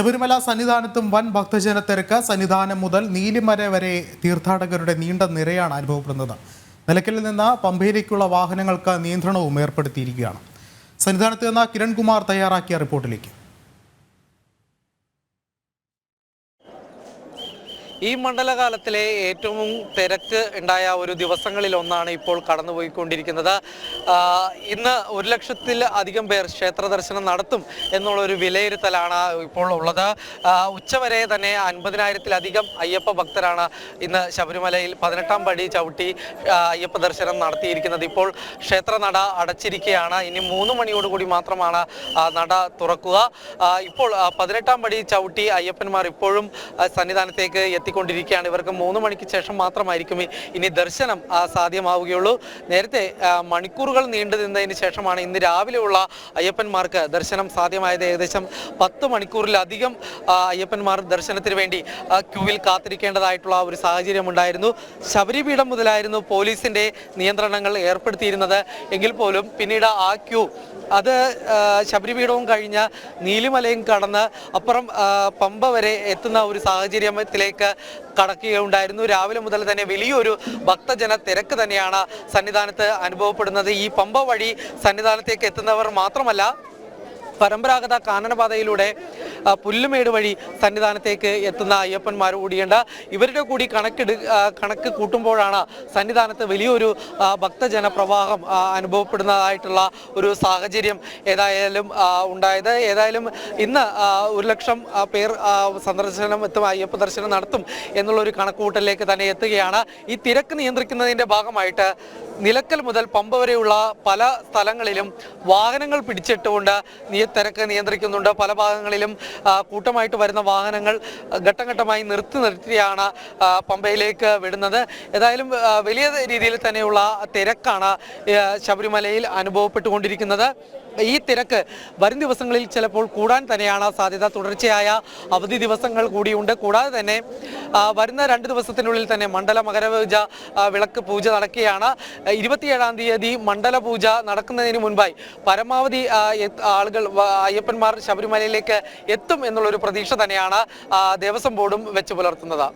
ശബരിമല സന്നിധാനത്തും വൻ ഭക്തജന തിരക്ക് സന്നിധാനം മുതൽ നീലിമര വരെ തീർത്ഥാടകരുടെ നീണ്ട നിരയാണ് അനുഭവപ്പെടുന്നത്. നിലയ്ക്കലിൽ നിന്ന് പമ്പയിലേക്കുള്ള വാഹനങ്ങൾക്ക് നിയന്ത്രണവും ഏർപ്പെടുത്തിയിരിക്കുകയാണ്. സന്നിധാനത്ത് നിന്ന് കിരൺകുമാർ തയ്യാറാക്കിയ റിപ്പോർട്ടിലേക്ക്. ഈ മണ്ഡലകാലത്തിലെ ഏറ്റവും തിരക്ക് ഉണ്ടായ ഒരു ദിവസങ്ങളിൽ ഒന്നാണ് ഇപ്പോൾ കടന്നുപോയിക്കൊണ്ടിരിക്കുന്നത്. ഇന്ന് ഒരു ലക്ഷത്തിൽ അധികം പേർ ക്ഷേത്ര ദർശനം നടത്തും എന്നുള്ള ഒരു വിലയിരുത്തലാണ് ഇപ്പോൾ ഉള്ളത്. ഉച്ചവരെ തന്നെ അൻപതിനായിരത്തിലധികം അയ്യപ്പ ഭക്തരാണ് ഇന്ന് ശബരിമലയിൽ പതിനെട്ടാം പടി ചവിട്ടി അയ്യപ്പ ദർശനം നടത്തിയിരിക്കുന്നത്. ഇപ്പോൾ ക്ഷേത്ര നട അടച്ചിരിക്കുകയാണ്. ഇനി മൂന്ന് മണിയോടുകൂടി മാത്രമാണ് നട തുറക്കുക. ഇപ്പോൾ പതിനെട്ടാം പടി ചവിട്ടി അയ്യപ്പന്മാർ ഇപ്പോഴും സന്നിധാനത്തേക്ക് സന്നിധാനത്തേക്ക് എത്തിക്കൊണ്ടിരിക്കുകയാണ് ഇവർക്ക് മൂന്ന് മണിക്ക് ശേഷം മാത്രമായിരിക്കും ഇനി ദർശനം സാധ്യമാവുകയുള്ളൂ. നേരത്തെ മണിക്കൂറുകൾ നീണ്ടു നിന്നതിന് ശേഷമാണ് ഇന്ന് രാവിലെയുള്ള അയ്യപ്പന്മാർക്ക് ദർശനം സാധ്യമായത്. ഏകദേശം പത്ത് മണിക്കൂറിലധികം അയ്യപ്പന്മാർ ദർശനത്തിന് വേണ്ടി ക്യൂവിൽ കാത്തിരിക്കേണ്ടതായിട്ടുള്ള ഒരു സാഹചര്യം ഉണ്ടായിരുന്നു. ശബരിപീഠം മുതലായിരുന്നു പോലീസിന്റെ നിയന്ത്രണങ്ങൾ ഏർപ്പെടുത്തിയിരുന്നത്. എങ്കിൽ പോലും പിന്നീട് ആ ക്യൂ അത് ശബരിപീഠവും കഴിഞ്ഞ് നീലിമലയും കടന്ന് അപ്പുറം പമ്പ വരെ എത്തുന്ന ഒരു സാഹചര്യത്തിലേക്ക് കടക്കുകയുണ്ടായിരുന്നു. രാവിലെ മുതൽ തന്നെ വലിയൊരു ഭക്തജന തിരക്ക് തന്നെയാണ് സന്നിധാനത്ത് അനുഭവപ്പെടുന്നത്. ഈ പമ്പ വഴി സന്നിധാനത്തേക്ക് എത്തുന്നവർ മാത്രമല്ല പരമ്പരാഗത കാനനപാതയിലൂടെ പുല്ലുമേട് വഴി സന്നിധാനത്തേക്ക് എത്തുന്ന അയ്യപ്പന്മാർ കൂടിയുണ്ട്. ഇവരുടെ കൂടി കണക്കെടു കണക്ക് കൂട്ടുമ്പോഴാണ് സന്നിധാനത്ത് വലിയൊരു ഭക്തജന പ്രവാഹം അനുഭവപ്പെടുന്നതായിട്ടുള്ള ഒരു സാഹചര്യം ഏതായാലും ഉണ്ടായത്. ഏതായാലും ഇന്ന് ഒരു ലക്ഷം പേർ സന്ദർശനം എത്തും അയ്യപ്പ ദർശനം നടത്തും എന്നുള്ളൊരു കണക്കുകൂട്ടലിലേക്ക് തന്നെ എത്തുകയാണ്. ഈ തിരക്ക് നിയന്ത്രിക്കുന്നതിന്റെ ഭാഗമായിട്ട് നിലക്കൽ മുതൽ പമ്പ വരെയുള്ള പല സ്ഥലങ്ങളിലും വാഹനങ്ങൾ പിടിച്ചിട്ടുകൊണ്ട് തിരക്ക് നിയന്ത്രിക്കുന്നുണ്ട്. പല ഭാഗങ്ങളിലും കൂട്ടമായിട്ട് വരുന്ന വാഹനങ്ങൾ ഘട്ടം ഘട്ടമായി നിർത്തി നിർത്തിയാണ് പമ്പയിലേക്ക് വിടുന്നത്. ഏതായാലും വലിയ രീതിയിൽ തന്നെയുള്ള തിരക്കാണ് ശബരിമലയിൽ അനുഭവപ്പെട്ടുകൊണ്ടിരിക്കുന്നത്. ഈ തിരക്ക് വരും ദിവസങ്ങളിൽ ചിലപ്പോൾ കൂടാൻ തന്നെയാണ് സാധ്യത. തുടർച്ചയായ അവധി ദിവസങ്ങൾ കൂടിയുണ്ട്. കൂടാതെ തന്നെ വരുന്ന രണ്ട് ദിവസത്തിനുള്ളിൽ തന്നെ മണ്ഡല മകരപൂജ വിളക്ക് പൂജ നടക്കുകയാണ്. ഇരുപത്തിയേഴാം തീയതി മണ്ഡല പൂജ നടക്കുന്നതിന് മുൻപായി പരമാവധി ആളുകൾ അയ്യപ്പന്മാർ ശബരിമലയിലേക്ക് എത്തും എന്നുള്ളൊരു പ്രതീക്ഷ തന്നെയാണ് ദേവസ്വം ബോർഡും വെച്ച് പുലർത്തുന്നത്.